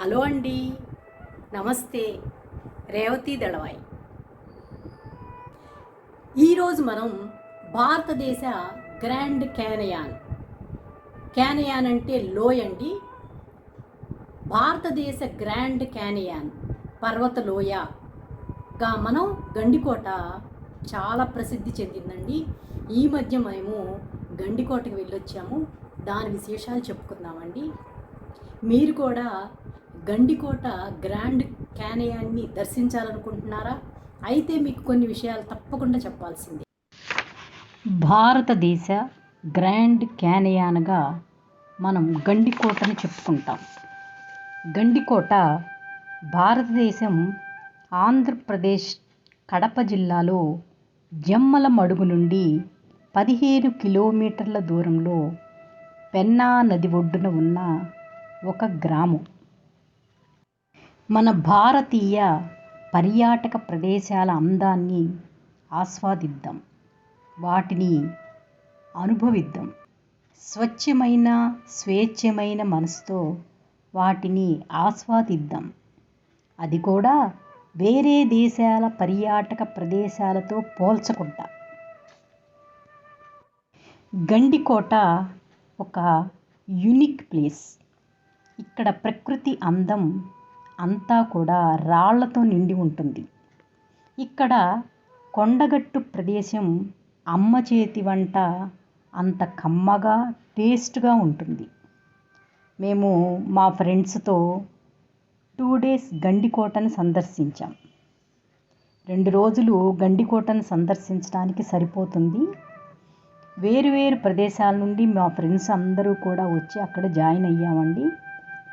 Hello అండి. నమస్తే. రేవతి దళవాయి. ఈరోజు మనం భారతదేశ గ్రాండ్ క్యానయాన్. క్యానయాన్ అంటే లోయ అండి. భారతదేశ గ్రాండ్ క్యానయాన్ పర్వత లోయగా మనం గండికోట చాలా ప్రసిద్ధి చెందిందండి. ఈ మధ్య మేము గండికోటకు వెళ్ళొచ్చాము. దాని విశేషాలు చెప్పుకుందామండి. మీరు కూడా గండికోట గ్రాండ్ క్యానయాన్ని దర్శించాలనుకుంటున్నారా? అయితే మీకు కొన్ని విషయాలు తప్పకుండా చెప్పాల్సింది. భారతదేశ గ్రాండ్ క్యానయాన్గా మనం గండికోటను చెప్పుకుంటాం. గండికోట భారతదేశం ఆంధ్రప్రదేశ్ కడప జిల్లాలో జమ్మల మడుగు నుండి పదిహేను కిలోమీటర్ల దూరంలో పెన్నా నది ఒడ్డున ఉన్న ఒక గ్రామం. మన భారతీయ పర్యాటక ప్రదేశాల అందాన్ని ఆస్వాదిద్దాం. వాటిని అనుభవిద్దాం. స్వచ్ఛమైన స్వేచ్ఛమైన మనసుతో వాటిని ఆస్వాదిద్దాం. అది కూడా వేరే దేశాల పర్యాటక ప్రదేశాలతో పోల్చకుండా. గండికోట ఒక యునిక్ ప్లేస్. ఇక్కడ ప్రకృతి అందం అంతా కూడా రాళ్ళతో నిండి ఉంటుంది. ఇక్కడ కొండగట్టు ప్రదేశం అమ్మ చేతి వంట అంత కమ్మగా టేస్ట్గా ఉంటుంది. మేము మా ఫ్రెండ్స్తో టూ డేస్ గండికోటను సందర్శించాం. రెండు రోజులు గండికోటను సందర్శించడానికి సరిపోతుంది. వేరు వేరు ప్రదేశాల నుండి మా ఫ్రెండ్స్ అందరూ కూడా వచ్చి అక్కడ జాయిన్ అయ్యామండి.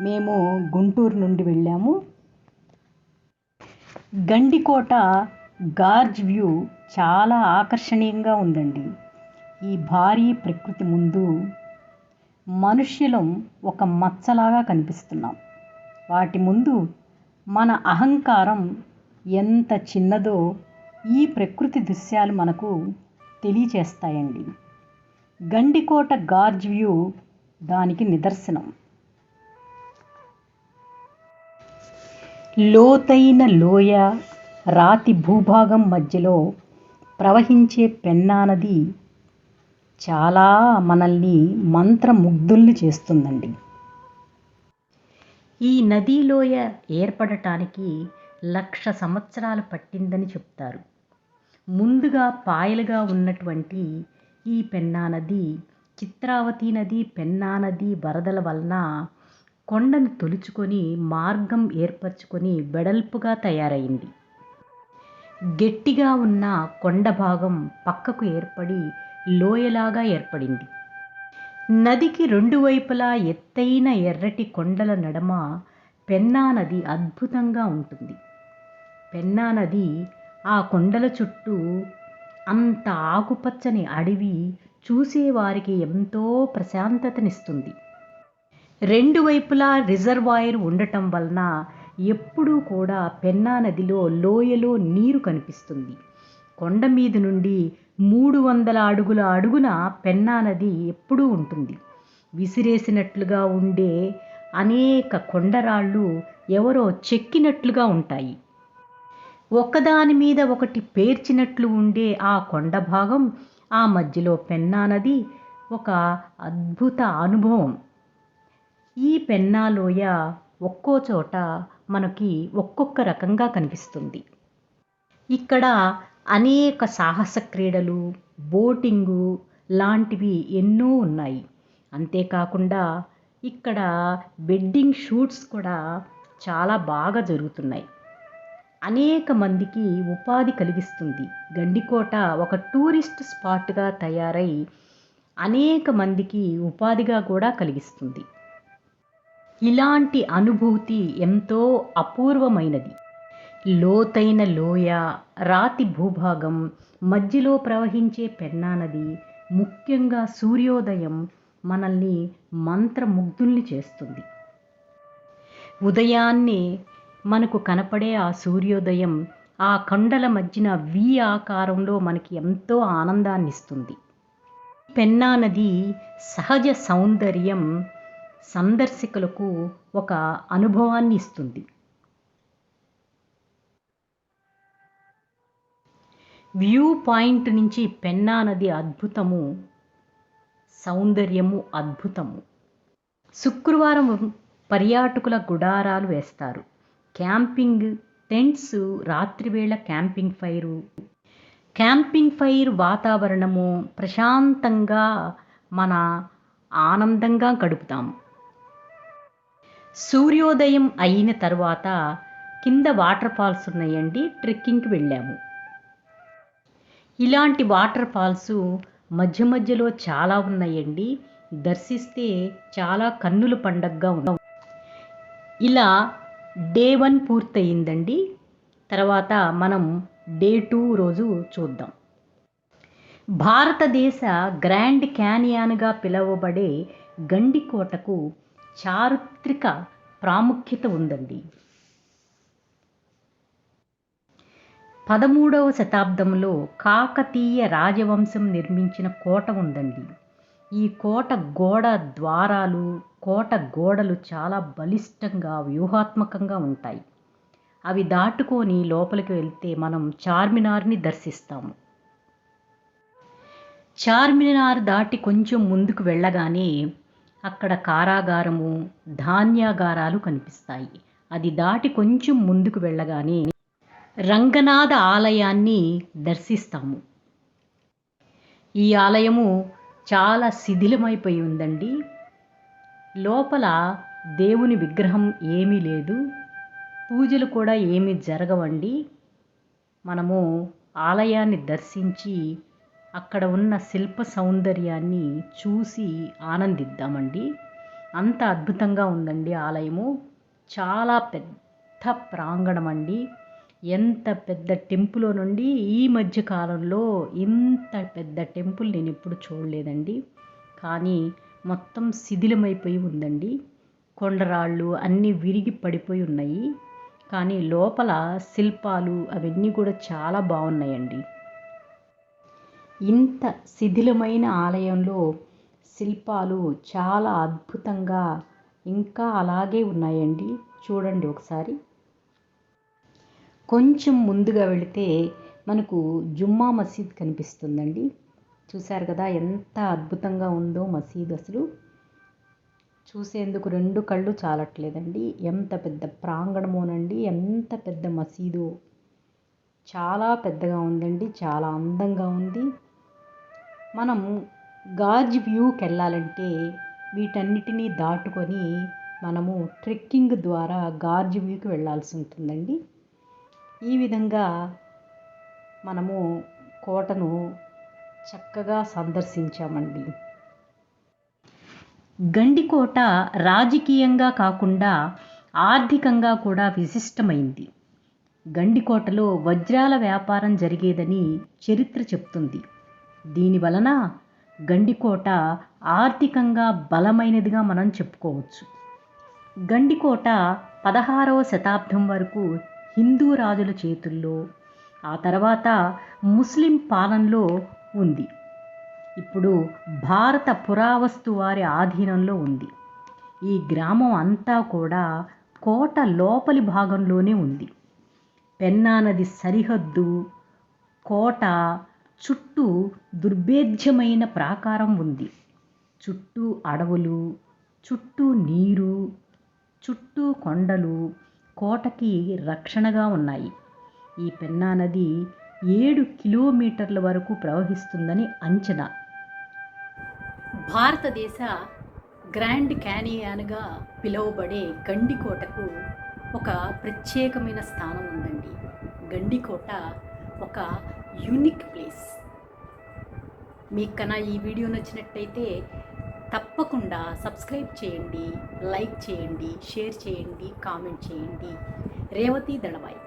మేము గుంటూరు నుండి వెళ్ళాము. గండికోట గార్జ్ వ్యూ చాలా ఆకర్షణీయంగా ఉందండి. ఈ భారీ ప్రకృతి ముందు మనుష్యులం ఒక మచ్చలాగా కనిపిస్తున్నాం. వాటి ముందు మన అహంకారం ఎంత చిన్నదో ఈ ప్రకృతి దృశ్యాలు మనకు తెలియచేస్తాయండి. గండికోట గార్జ్ వ్యూ దానికి నిదర్శనం. లోతైన లోయ రాతి భూభాగం మధ్యలో ప్రవహించే పెన్నా నది చాలా మనల్ని మంత్రముగ్ధుల్ని చేస్తుందండి. ఈ నదీ లోయ ఏర్పడటానికి లక్ష సంవత్సరాలు పట్టిందని చెప్తారు. ముందుగా పాయలుగా ఉన్నటువంటి ఈ పెన్నా నది చిత్రావతి నది పెన్నా నది వరదల వలన కొండను తొలుచుకొని మార్గం ఏర్పరచుకొని వెడల్పుగా తయారైంది. గట్టిగా ఉన్న కొండ భాగం పక్కకు ఏర్పడి లోయలాగా ఏర్పడింది. నదికి రెండు వైపులా ఎత్తైన ఎర్రటి కొండల నడమ పెన్నా నది అద్భుతంగా ఉంటుంది. పెన్నా నది ఆ కొండల చుట్టూ అంత ఆకుపచ్చని అడవి చూసేవారికి ఎంతో ప్రశాంతతనిస్తుంది. రెండు వైపులా రిజర్వాయర్ ఉండటం వలన ఎప్పుడూ కూడా పెన్నా నదిలో లోయలో నీరు కనిపిస్తుంది. కొండ మీద నుండి మూడు వందల అడుగుల అడుగున పెన్నా నది ఎప్పుడూ ఉంటుంది. విసిరేసినట్లుగా ఉండే అనేక కొండరాళ్ళు ఎవరో చెక్కినట్లుగా ఉంటాయి. ఒకదాని మీద ఒకటి పేర్చినట్లు ఉండే ఆ కొండ భాగం ఆ మధ్యలో పెన్నా నది ఒక అద్భుత అనుభవం. ఈ పెన్నా లోయ ఒక్కో చోట మనకి ఒక్కొక్క రకంగా కనిపిస్తుంది. ఇక్కడ అనేక సాహస క్రీడలు బోటింగు లాంటివి ఎన్నో ఉన్నాయి. అంతేకాకుండా ఇక్కడ వెడ్డింగ్ షూట్స్ కూడా చాలా బాగా జరుగుతున్నాయి. అనేక మందికి ఉపాధి కలిగిస్తుంది. గండికోట ఒక టూరిస్ట్ స్పాట్గా తయారై అనేక మందికి ఉపాధిగా కూడా కలిగిస్తుంది. ఇలాంటి అనుభూతి ఎంతో అపూర్వమైనది. లోతైన లోయ రాతి భూభాగం మధ్యలో ప్రవహించే పెన్నానది ముఖ్యంగా సూర్యోదయం మనల్ని మంత్రముగ్ధుల్ని చేస్తుంది. ఉదయాన్నే మనకు కనపడే ఆ సూర్యోదయం ఆ కొండల మధ్యన వి ఆకారంలో మనకి ఎంతో ఆనందాన్ని ఇస్తుంది పెన్నా నది సహజ సౌందర్యం సందర్శకులకు ఒక అనుభవాన్ని ఇస్తుంది. వ్యూ పాయింట్ నుంచి పెన్నా నది అద్భుతము సౌందర్యము అద్భుతము. శుక్రవారం పర్యాటకుల గుడారాలు వేస్తారు. క్యాంపింగ్ టెంట్స్ రాత్రివేళ క్యాంపింగ్ ఫైరు. క్యాంపింగ్ ఫైర్ వాతావరణము ప్రశాంతంగా మన ఆనందంగా గడుపుతాము. సూర్యోదయం అయిన తర్వాత కింద వాటర్ ఫాల్స్ ఉన్నాయండి ట్రెక్కింగ్కి వెళ్ళాము. ఇలాంటి వాటర్ ఫాల్స్ మధ్య మధ్యలో చాలా ఉన్నాయండి. దర్శిస్తే చాలా కన్నుల పండగగా ఉంది ఇలా డే వన్ పూర్తయిందండి. తర్వాత మనం డే టూ రోజు చూద్దాం. భారతదేశ గ్రాండ్ క్యానియాన్గా పిలువబడే గండికోటకు చారిత్రక ప్రాముఖ్యత ఉందండి. పదమూడవ శతాబ్దంలో కాకతీయ రాజవంశం నిర్మించిన కోట ఉందండి. ఈ కోట గోడ ద్వారాలు కోట గోడలు చాలా బలిష్టంగా వ్యూహాత్మకంగా ఉంటాయి. అవి దాటుకొని లోపలికి వెళ్తే మనం చార్మినార్ని దర్శిస్తాము. చార్మినార్ దాటి కొంచెం ముందుకు వెళ్ళగానే అక్కడ కారాగారము ధాన్యాగారాలు కనిపిస్తాయి. అది దాటి కొంచెం ముందుకు వెళ్ళగానే రంగనాథ ఆలయాన్ని దర్శిస్తాము. ఈ ఆలయము చాలా శిథిలమైపోయి ఉందండి. లోపల దేవుని విగ్రహం ఏమీ లేదు. పూజలు కూడా ఏమీ జరగవండి. మనము ఆలయాన్ని దర్శించి అక్కడ ఉన్న శిల్ప సౌందర్యాన్ని చూసి ఆనందిద్దామండి. అంత అద్భుతంగా ఉందండి ఆలయము. చాలా పెద్ద ప్రాంగణం అండి ఎంత పెద్ద టెంపులో నుండి ఈ మధ్య కాలంలో ఇంత పెద్ద టెంపుల్ నేను ఎప్పుడు చూడలేదండి. కానీ మొత్తం శిథిలమైపోయి ఉందండి. కొండరాళ్ళు అన్నీ విరిగి పడిపోయి ఉన్నాయి. కానీ లోపల శిల్పాలు అవన్నీ కూడా చాలా బాగున్నాయండి. ఇంత శిథిలమైన ఆలయంలో శిల్పాలు చాలా అద్భుతంగా ఇంకా అలాగే ఉన్నాయండి. చూడండి ఒకసారి. కొంచెం ముందుగా వెళితే మనకు జుమ్మా మసీద్ కనిపిస్తుందండి. చూశారు కదా ఎంత అద్భుతంగా ఉందో మసీద్ అసలు. చూసేందుకు రెండు కళ్ళు చాలట్లేదండి. ఎంత పెద్ద ప్రాంగణమోనండి. ఎంత పెద్ద మసీదు. చాలా పెద్దగా ఉందండి. చాలా అందంగా ఉంది. మనం గాజ్ వ్యూకి వెళ్ళాలంటే వీటన్నిటినీ దాటుకొని మనము ట్రెక్కింగ్ ద్వారా గార్జ్ వ్యూకి వెళ్ళాల్సి ఉంటుందండి. ఈ విధంగా మనము కోటను చక్కగా సందర్శించామండి. గండికోట రాజకీయంగా కాకుండా ఆర్థికంగా కూడా విశిష్టమైంది. గండికోటలో వజ్రాల వ్యాపారం జరిగేదని చరిత్ర చెప్తుంది. దీని వలన గండికోట ఆర్థికంగా బలమైనదిగా మనం చెప్పుకోవచ్చు. గండికోట పదహారవ శతాబ్దం వరకు హిందూ రాజుల చేతుల్లో ఆ తర్వాత ముస్లిం పాలనలో ఉంది. ఇప్పుడు భారత పురావస్తు వారి ఆధీనంలో ఉంది. ఈ గ్రామం అంతా కూడా కోట లోపలి భాగంలోనే ఉంది. పెన్నా నది సరిహద్దు కోట చుట్టూ దుర్భేద్యమైన ప్రాకారం ఉంది. చుట్టూ అడవులు చుట్టూ నీరు చుట్టూ కొండలు కోటకి రక్షణగా ఉన్నాయి. ఈ పెన్నా నది ఏడు కిలోమీటర్ల వరకు ప్రవహిస్తుందని అంచనా. భారతదేశ గ్రాండ్ క్యానియాన్గా పిలువబడే గండికోటకు ఒక ప్రత్యేకమైన స్థానం ఉందండి. గండికోట ఒక యూనిక్ ప్లేస్ మీకు కన్నా ఈ వీడియో నచ్చినట్టయితే తప్పకుండా సబ్స్క్రైబ్ చేయండి లైక్ చేయండి షేర్ చేయండి కామెంట్ చేయండి. రేవతి దళవాయి.